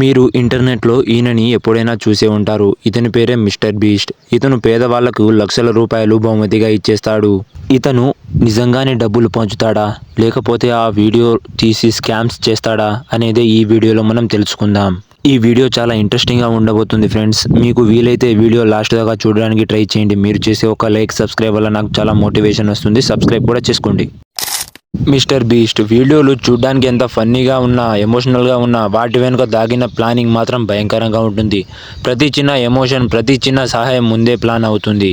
మీరు ఇంటర్నెట్లో ఈయనని ఎప్పుడైనా చూసే ఉంటారు. ఇతని పేరే మిస్టర్ బీస్ట్. ఇతను పేదవాళ్ళకు లక్షల రూపాయలు బహుమతిగా ఇచ్చేస్తాడు. ఇతను నిజంగానే డబ్బులు పంచుతాడా? లేకపోతే ఆ వీడియో తీసి స్కామ్స్ చేస్తాడా? అనేది ఈ వీడియోలో మనం తెలుసుకుందాం. ఈ వీడియో చాలా ఇంట్రెస్టింగ్గా ఉండబోతుంది ఫ్రెండ్స్. మీకు వీలైతే వీడియో లాస్ట్ దాకా చూడడానికి ట్రై చేయండి. మీరు చేసే ఒక లైక్ సబ్స్క్రైబ్ వల్ల నాకు చాలా మోటివేషన్ వస్తుంది. సబ్స్క్రైబ్ కూడా చేసుకోండి. మిస్టర్ బీస్ట్ వీడియోలు చూడ్డానికి ఎంత ఫన్నీగా ఉన్నా ఎమోషనల్గా ఉన్నా వాటి వెనుక దాగిన ప్లానింగ్ మాత్రం భయంకరంగా ఉంటుంది. ప్రతి చిన్న ఎమోషన్ ప్రతి చిన్న సహాయం ముందే ప్లాన్ అవుతుంది.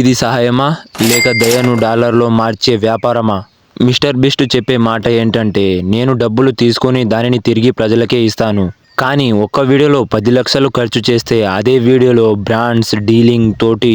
ఇది సహాయమా? లేక దయను డాలర్లో మార్చే వ్యాపారమా? మిస్టర్ బీస్ట్ చెప్పే మాట ఏంటంటే నేను డబ్బులు తీసుకొని దానిని తిరిగి ప్రజలకే ఇస్తాను. కానీ ఒక్క వీడియోలో పది లక్షలు ఖర్చు చేస్తే అదే వీడియోలో బ్రాండ్స్ డీలింగ్ తోటి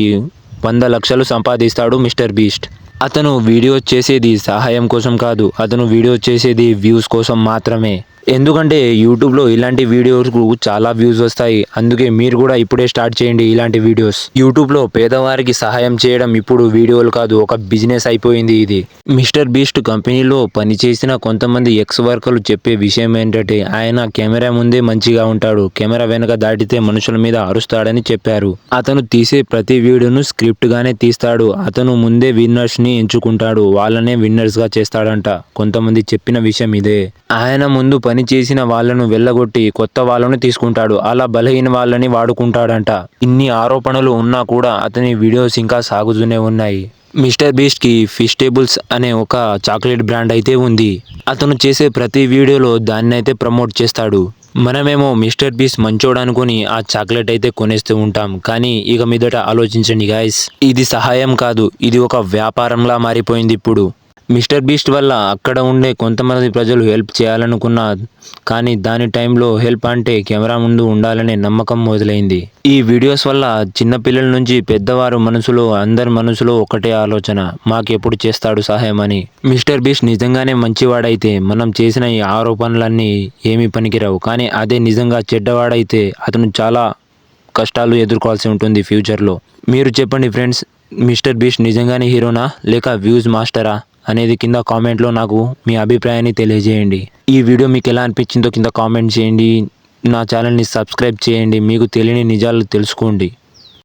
వంద లక్షలు సంపాదిస్తాడు మిస్టర్ బీస్ట్. అతను వీడియో చేసేది సహాయం కోసం కాదు అతను వీడియో చేసేది వ్యూస్ కోసం మాత్రమే. ఎందుకంటే యూట్యూబ్లో ఇలాంటి వీడియోస్కు చాలా వ్యూస్ వస్తాయి. అందుకే మీరు కూడా ఇప్పుడే స్టార్ట్ చేయండి ఇలాంటి వీడియోస్ యూట్యూబ్లో పేదవారికి సహాయం చేయడం ఇప్పుడు వీడియోలు కాదు ఒక బిజినెస్ అయిపోయింది ఇది. మిస్టర్ బీస్ట్ కంపెనీలో పనిచేసిన కొంతమంది ఎక్స్ వర్కర్లు చెప్పే విషయం ఏంటంటే ఆయన కెమెరా ముందే మంచిగా ఉంటాడు. కెమెరా వెనుక దాటితే మనుషుల మీద అరుస్తాడని చెప్పారు. అతను తీసే ప్రతి వీడియోను స్క్రిప్ట్ గానే తీస్తాడు. అతను ముందే విన్నర్స్ని ఎంచుకుంటాడు. వాళ్ళనే విన్నర్స్గా చేస్తాడంట. కొంతమంది చెప్పిన విషయం ఇదే. ఆయన ముందు పని చేసిన వాళ్ళను వెళ్ళగొట్టి కొత్త వాళ్ళను తీసుకుంటాడు. అలా బలహీన వాళ్ళని వాడుకుంటాడంట. ఇన్ని ఆరోపణలు ఉన్నా కూడా అతని వీడియోస్ ఇంకా సాగుతూనే ఉన్నాయి. మిస్టర్ బీస్ట్కి ఫిష్ టేబుల్స్ అనే ఒక చాక్లెట్ బ్రాండ్ అయితే ఉంది. అతను చేసే ప్రతి వీడియోలో దాన్ని అయితే ప్రమోట్ చేస్తాడు. మనమేమో మిస్టర్ బీస్ మంచోడు అనుకుని ఆ చాక్లెట్ అయితే కొనేస్తూ ఉంటాం. కానీ ఇక మీదట ఆలోచించండి గాయస్. ఇది సహాయం కాదు. ఇది ఒక వ్యాపారంలా మారిపోయింది ఇప్పుడు. మిస్టర్ బీస్ట్ వల్ల అక్కడ ఉండే కొంతమంది ప్రజలు హెల్ప్ చేయాలనుకున్నా కానీ దాని టైంలో హెల్ప్ అంటే కెమెరా ముందు ఉండాలనే నమ్మకం మొదలైంది. ఈ వీడియోస్ వల్ల చిన్నపిల్లల నుంచి పెద్దవారు మనసులో అందరి మనసులో ఒకటే ఆలోచన మాకెప్పుడు చేస్తాడు సహాయం అని. మిస్టర్ బీస్ట్ నిజంగానే మంచివాడైతే మనం చేసిన ఈ ఆరోపణలన్నీ ఏమీ పనికిరావు. కానీ అదే నిజంగా చెడ్డవాడైతే అతను చాలా కష్టాలు ఎదుర్కోవాల్సి ఉంటుంది ఫ్యూచర్లో. మీరు చెప్పండి ఫ్రెండ్స్ మిస్టర్ బీస్ట్ నిజంగానే హీరోనా లేక వ్యూస్ మాస్టరా? అనేది కింద కామెంట్లో నాకు మీ అభిప్రాయాన్ని తెలియజేయండి. ఈ వీడియో మీకు ఎలా అనిపించిందో కింద కామెంట్ చేయండి. నా ఛానల్ని సబ్స్క్రైబ్ చేయండి. మీకు తెలియని నిజాలు తెలుసుకోండి.